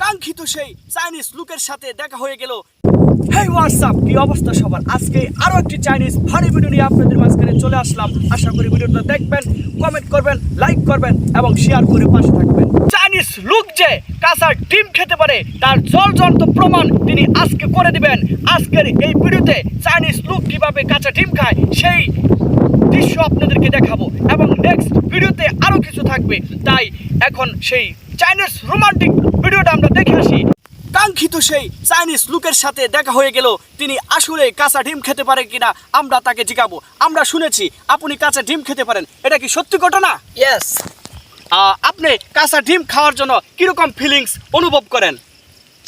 কাঙ্ক্ষিত সেই চাইনিজ লুকের সাথে দেখা হয়ে গেল। হেই হোয়াটসঅ্যাপ কি অবস্থা সবার? আজকে আরও একটি চাইনিজ ফানি ভিডিও নিয়ে আপনাদের মাঝখানে চলে আসলাম। আশা করি ভিডিওটা দেখবেন কমেন্ট করবেন লাইক করবেন এবং শেয়ার করে পাশে থাকবেন। চাইনিজ লুক যে কাঁচা ডিম খেতে পারে, তার জলজন্ত প্রমাণ তিনি আজকে করে দিবেন। আজকের এই ভিডিওতে চাইনিজ লুক কীভাবে কাঁচা ডিম খায়, সেই দৃশ্য আপনাদেরকে দেখাবো। এবং নেক্সট ভিডিওতে আরও কিছু থাকবে। তাই এখন সেই চাইনিজ রোমান্টিক ভিডিওটা আমরা দেখে আসি। কাঙ্ক্ষিত সেই চাইনিজ লুকের সাথে দেখা হয়ে গেল। তিনি আসলে কাঁচা ডিম খেতে পারেন কিনা আমরা তাকে জিগাবো। আমরা শুনেছি আপনি কাঁচা ডিম খেতে পারেন। এটা কি সত্যি ঘটনা? ইয়েস আপনি কাঁচা ডিম খাওয়ার জন্য কীরকম ফিলিংস অনুভব করেন?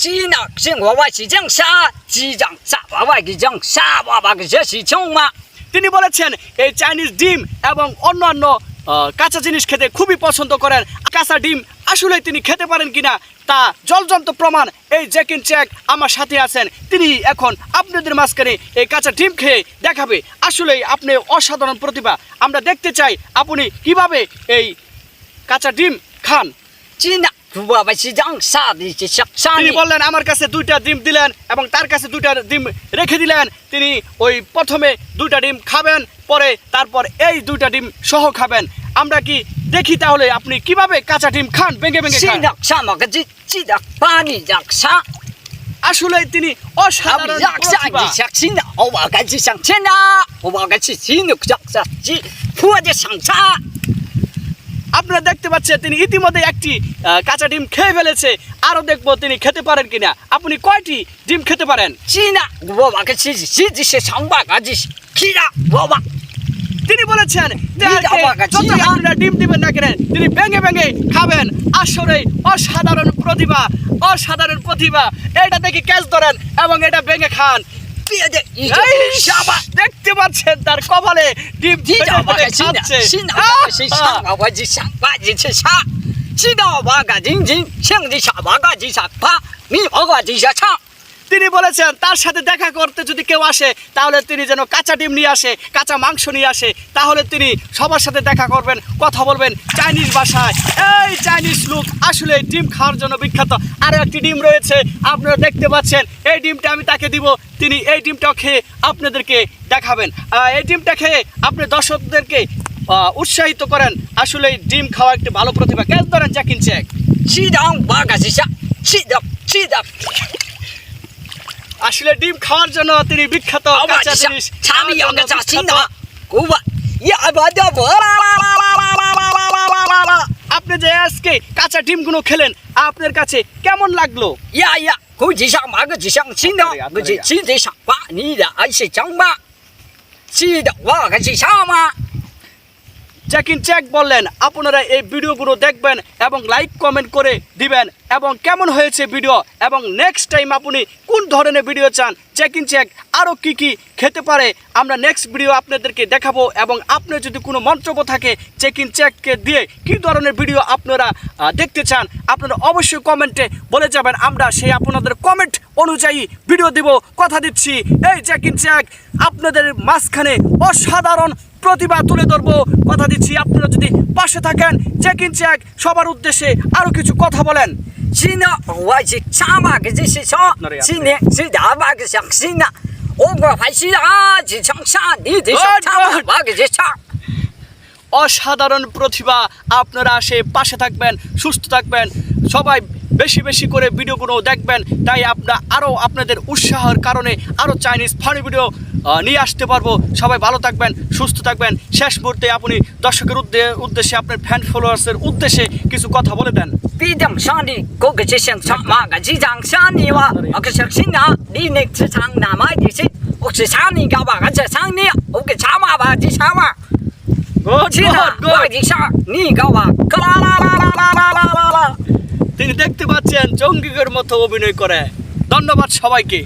চিং সা বাবা সা বাবা মা তিনি বলেছেন এই চাইনিজ ডিম এবং অন্যান্য কাঁচা জিনিস খেতে খুবই পছন্দ করেন। কাঁচা ডিম আসলে তিনি খেতে পারেন কিনা তা জলজন্ত প্রমাণ। এই জ্যাকিন চ্যাক আমার সাথে আছেন। তিনি এখন আপনাদের মাঝখানে এই কাঁচা ডিম খেয়ে দেখাবে। আসলেই আপনি অসাধারণ প্রতিভা। আমরা দেখতে চাই আপনি কীভাবে এই কাঁচা ডিম খান। 鸡 তিনি বললেন আমার কাছে দুইটা ডিম দিলেন এবং তার কাছে দুইটা ডিম রেখে দিলেন তিনি ওই প্রথমে দুইটা ডিম খাবেন পরে তারপর এই দুইটা ডিম সহ খাবেন আমরা কি দেখি তাহলে আপনি কীভাবে কাঁচা ডিম খান ভেঙে ভেঙে পানি আসলে তিনি অসাধারণ প্রতিভা আপনারা দেখতে পাচ্ছেন তিনি ইতিমধ্যে একটি কাঁচা ডিম খেয়ে ফেলেছে। আরও দেখব তিনি খেতে পারেন কিনা। আপনি কয়টি ডিম খেতে পারেন? চিনা বাবাকে সে সাম্বাক আজিস খিরা বাবা তিনি বলেছেন যত ডিম দিবেন না কেন তিনি ভেঙে ভেঙে খাবেন। আসলে অসাধারণ প্রতিভা অসাধারণ প্রতিভা। এটা থেকে ক্যাচ ধরেন এবং এটা ভেঙে খান। 你这个瞎吧这鸡巴钱大的刮跑了你这个不带劲的新的啊新的啊我这个傻瓜一直掐新的啊我赶紧紧上去掐我这个地下趴你这个地下唱 我个是杀怕，你我个是杀唱。 তিনি বলেছেন তার সাথে দেখা করতে যদি কেউ আসে তাহলে তিনি যেন কাঁচা ডিম নিয়ে আসে কাঁচা মাংস নিয়ে আসে তাহলে তিনি সবার সাথে দেখা করবেন কথা বলবেন চাইনিজ ভাষায় এই চাইনিজ লোক আসলে ডিম খাওয়ার জন্য বিখ্যাত আরও একটি ডিম রয়েছে আপনারা দেখতে পাচ্ছেন এই ডিমটা আমি তাকে দিব তিনি এই ডিমটাও খেয়ে আপনাদেরকে দেখাবেন আহ, এই ডিমটা খেয়ে আপনি দর্শকদেরকে আহ, উৎসাহিত করেন আসলে এই ডিম খাওয়া একটি ভালো প্রতিভা কেন ধরেন যা কিনছে 知道我个是杀，知道知道， আসলে ডিম খাওয়ার জন্য তিনি বিখ্যাত আপনি যে আজকে কাঁচা ডিমগুলো খেলেন আপনার কাছে কেমন লাগল ইয়া ইয়া কু জিসাং মাগে জিসাং চিন দা গে জি চিন নি দা দা চেক ইন চেক বললেন। আপনারা এই ভিডিওগুলো দেখবেন এবং লাইক কমেন্ট করে দিবেন এবং কেমন হয়েছে ভিডিও এবং নেক্সট টাইম আপনি কোন ধরনের ভিডিও চান চেক ইন চেক আরও কী কী খেতে পারে, আমরা নেক্সট ভিডিও আপনাদেরকে দেখাবো এবং আপনি যদি কোনো মন্তব্য থাকে চেক ইন চেককে দিয়ে কী ধরনের ভিডিও আপনারা দেখতে চান, আপনারা অবশ্যই কমেন্টে বলে যাবেন। আমরা সেই আপনাদের কমেন্ট অনুযায়ী ভিডিও দিব, কথা দিচ্ছি। এই চেক ইন চেক আপনাদের মাঝখানে অসাধারণ প্রতিভা তুলে ধরবো। কথা দিচ্ছি আপনারা যদি পাশে থাকেন চেক ইন চেক সবার উদ্দেশ্যে আরও কিছু কথা বলেন। ও অসাধারণ প্রতিভা আপনারা আসে পাশে থাকবেন সুস্থ থাকবেন। সবাই বেশি বেশি করে ভিডিওগুলো দেখবেন তাই আমরা আরও আপনাদের উৎসাহের কারণে আরও চাইনিজ ফানি ভিডিও নিয়ে আসতে পারব সবাই ভালো থাকবেন সুস্থ থাকবেন শেষ মুহূর্তে আপনি দর্শকের উদ্দেশ্যে আপনার ফ্যান ফলোয়ার্সের উদ্দেশ্যে কিছু কথা বলে দেন 必定上帝各个之前上马个机长上你哇，我个小心啊，你那职场哪买的是？我是上你个吧，我是上你，我个上马吧，你上马，我去了，我已经上你个吧，啦啦啦啦啦啦。দেখতে পাচ্ছেন জঙ্গিগের মতো অভিনয় করে। ধন্যবাদ সবাইকে।